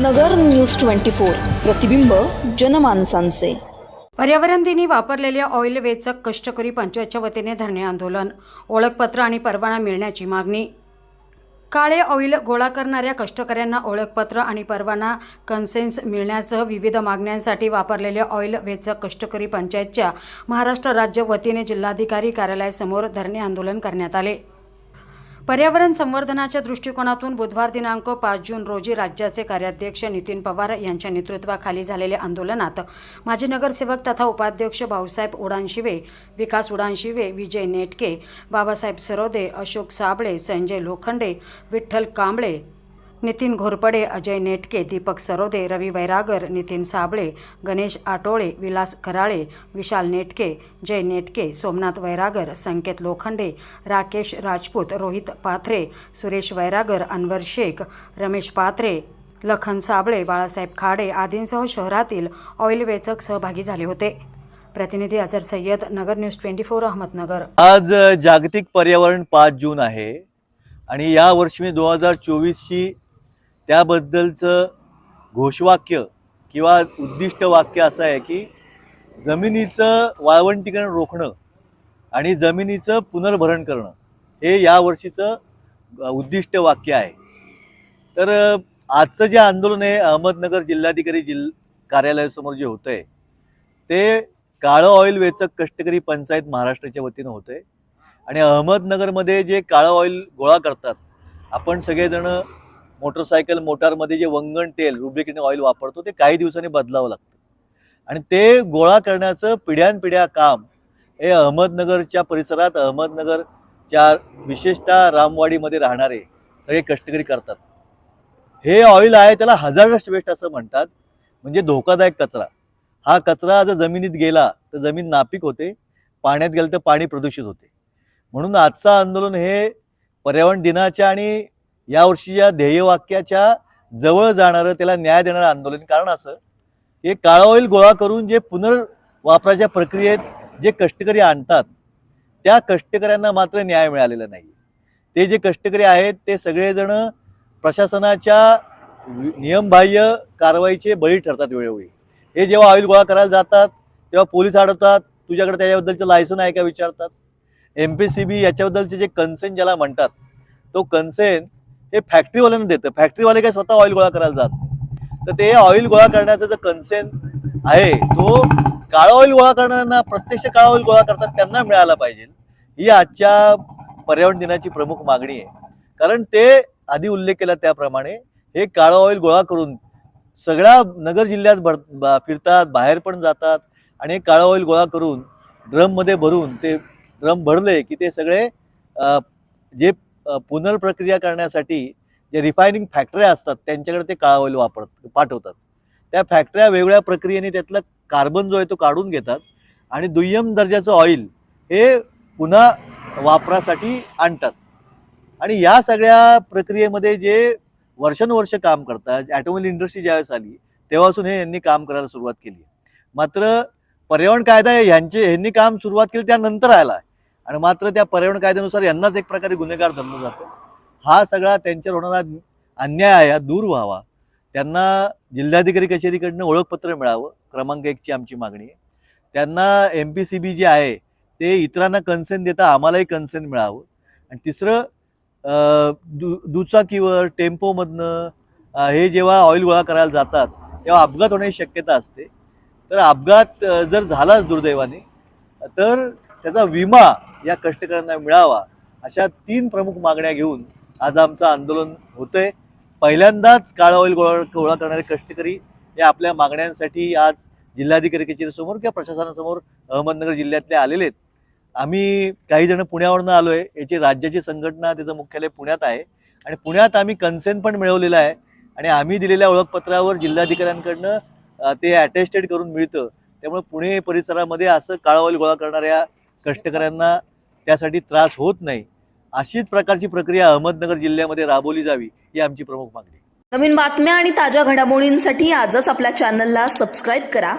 नगर news twenty four. प्रतिबिंब जनमानसांचे. पर्यावरण दिनी वापरलेल्या ऑइल वेचक कष्टकरी पंचायतच्या वतीने धरणे आंदोलन ओळखपत्र आणि परवाना मिळण्याची मागणी. काळे ऑइल गोळा करणाऱ्या कष्टकऱ्यांना ओळखपत्र आणि परवाना कन्सेन्स मिळण्यासह विविध मागण्यांसाठी वापरलेल्या ऑइल वेचक कष्टकरी पंचायतच्या महाराष्ट्र राज्य वतीने जिल्हाधिकारी कार्यालयासमोर धरणे आंदोलन करण्यात आले. पर्यावरण संवर्धनाच्या दृष्टिकोनातून बुधवार दिनांक पाच जून रोजी राज्याचे कार्याध्यक्ष नितीन पवार यांच्या नेतृत्वाखाली झालेल्या आंदोलनात माजी नगरसेवक तथा उपाध्यक्ष भाऊसाहेब उडानशिवे विकास उडानशिवे विजय नेटके बाबासाहेब सरोदे अशोक साबळे संजय लोखंडे विठ्ठल कांबळे नितीन घोरपडे अजय नेटके दीपक सरोदे रवी वैरागर नितीन साबळे गणेश आटोळे विलास खराळे विशाल नेटके जय नेटके सोमनाथ वैरागर संकेत लोखंडे राकेश राजपूत रोहित पाथरे सुरेश वैरागर अनवर शेख रमेश पाथरे लखन साबळे बाळासाहेब खाडे आदींसह शहरातील ऑइल वेचक सहभागी झाले होते. प्रतिनिधी Azhar Syed Nagar news twenty four Ahmednagar. आज जागतिक पर्यावरण पाच जून आहे. आणि या वर्षी मी दोन हजार चोवीसची त्याबद्दलचं घोषवाक्य किंवा उद्दिष्ट वाक्य असं आहे की जमिनीचं वाळवंटीकरण रोखणं आणि जमिनीचं पुनर्भरण करणं हे यावर्षीचं उद्दिष्ट वाक्य आहे. तर आजचं जे आंदोलन आहे अहमदनगर जिल्हाधिकारी जिल कार्यालयासमोर जे होतं आहे ते काळं ऑइल वेचक कष्टकरी पंचायत महाराष्ट्राच्या वतीनं होतं आहे आणि अहमदनगरमध्ये जे काळं ऑइल गोळा करतात आपण सगळेजणं मोटरसायकल मोटारमध्ये जे वंगण तेल रुब्रिकेटिंग ऑइल वापरतो ते काही दिवसांनी बदलावं लागतं. आणि ते गोळा करण्याचं पिढ्यानपिढ्या काम हे अहमदनगरच्या परिसरात अहमदनगरच्या विशेषतः रामवाडीमध्ये राहणारे सगळे कष्टकरी करतात. हे ऑइल आहे त्याला हजारस्ट वेस्ट असं म्हणतात. म्हणजे धोकादायक कचरा. हा कचरा जर जमिनीत गेला तर जमीन नापीक होते पाण्यात गेलं तर पाणी प्रदूषित होते. म्हणून आजचं आंदोलन हे पर्यावरण दिनाच्या आणि यावर्षी या ध्येयवाक्याच्या जवळ जाणारं त्याला न्याय देणारं आंदोलन. कारण असं की काळा ऑइल गोळा करून जे पुनर्वापराच्या प्रक्रियेत जे कष्टकरी आणतात त्या कष्टकऱ्यांना मात्र न्याय मिळालेला नाही ते जे कष्टकरी आहेत ते सगळेजण प्रशासनाच्या नियमबाह्य कारवाईचे बळी ठरतात वेळोवेळी. हे जेव्हा ऑइल गोळा करायला जातात तेव्हा पोलीस अडवतात तुझ्याकडे त्याच्याबद्दलचं लायसन आहे का विचारतात. एम पी सी बी याच्याबद्दलचे जे कन्सेन ज्याला म्हणतात तो कन्सेन हे फॅक्टरीवाल्यांना देतं. फॅक्टरीवाले काय स्वतः ऑइल गोळा करायला जात नाही. तर ते ऑइल गोळा करण्याचा जो कन्सेन आहे तो काळा ऑइल गोळा करणाऱ्यांना प्रत्यक्ष काळा ऑइल गोळा करतात त्यांना मिळाला पाहिजे. ही आजच्या पर्यावरण दिनाची प्रमुख मागणी आहे. कारण ते आधी उल्लेख केला त्याप्रमाणे हे काळं ऑइल गोळा करून सगळ्या नगर जिल्ह्यात भर बा- फिरतात बाहेर पण जातात आणि हे काळं ऑइल गोळा करून ड्रममध्ये भरून ते ड्रम भरले की ते सगळे जे पुनर्प्रक्रिया करण्यासाठी जे रिफायनिंग फॅक्टऱ्या असतात त्यांच्याकडे ते काळा ऑइल वापरत पाठवतात. त्या फॅक्टऱ्या वेगळ्या प्रक्रियेने त्यातला कार्बन जो आहे तो काढून घेतात आणि दुय्यम दर्जाचं ऑइल हे पुन्हा वापरासाठी आणतात. आणि या सगळ्या प्रक्रियेमध्ये जे वर्षानुवर्ष काम करतात ॲटोमोबाईल इंडस्ट्री ज्यावेळेस आली तेव्हापासून हे यांनी काम करायला सुरुवात केली. मात्र पर्यावरण कायदा आहे यांचे यांनी काम सुरुवात केली त्यानंतर आला. आणि मात्र त्या पर्यावरण कायद्यानुसार यांनाच एक प्रकारे गुन्हेगार धरलं जातं. हा सगळा त्यांच्यावर होणारा अन्याय आहे हा दूर व्हावा. त्यांना जिल्हाधिकारी कचेरीकडनं ओळखपत्र मिळावं क्रमांक एकची आमची मागणी आहे. त्यांना M P C B J आहे ते इतरांना कन्सेंट देता आम्हालाही कन्सेंट मिळावं. आणि तिसरं दु दुचाकीवर टेम्पोमधनं हे जेव्हा ऑइल गोळा करायला जातात तेव्हा अपघात होण्याची शक्यता असते. तर अपघात जर झालाच दुर्दैवाने तर त्याचा विमा या कष्टकऱ्यांना मिळावा अशा तीन प्रमुख मागण्या घेऊन आज आमचं आंदोलन होतंय. पहिल्यांदाच काळा ऑइल गोळा गोळा करणारे कष्टकरी हे आपल्या मागण्यांसाठी आज जिल्हाधिकारी कचेरीसमोर किंवा प्रशासनासमोर अहमदनगर जिल्ह्यातले आलेले आहेत. आम्ही काही जण पुण्यावरनं आलो आहे याची राज्याची संघटना त्याचं मुख्यालय पुण्यात आहे. आणि पुण्यात आम्ही कन्सेंट पण मिळवलेलं आहे. आणि आम्ही दिलेल्या ओळखपत्रावर जिल्हाधिकाऱ्यांकडनं ते अटेस्टेड करून मिळतं. त्यामुळे पुणे परिसरामध्ये असं काळा गोळा करणाऱ्या कष्टकऱ्यांना त्यासाठी त्रास होत नाही. अशीच प्रकारची प्रक्रिया अहमदनगर जिल्ह्यामध्ये राबवली जावी ही आमची प्रमुख मागणी नवीन बातम्या आणि ताज्या घडामोडींसाठी आजच आपल्या चॅनलला सबस्क्राईब करा.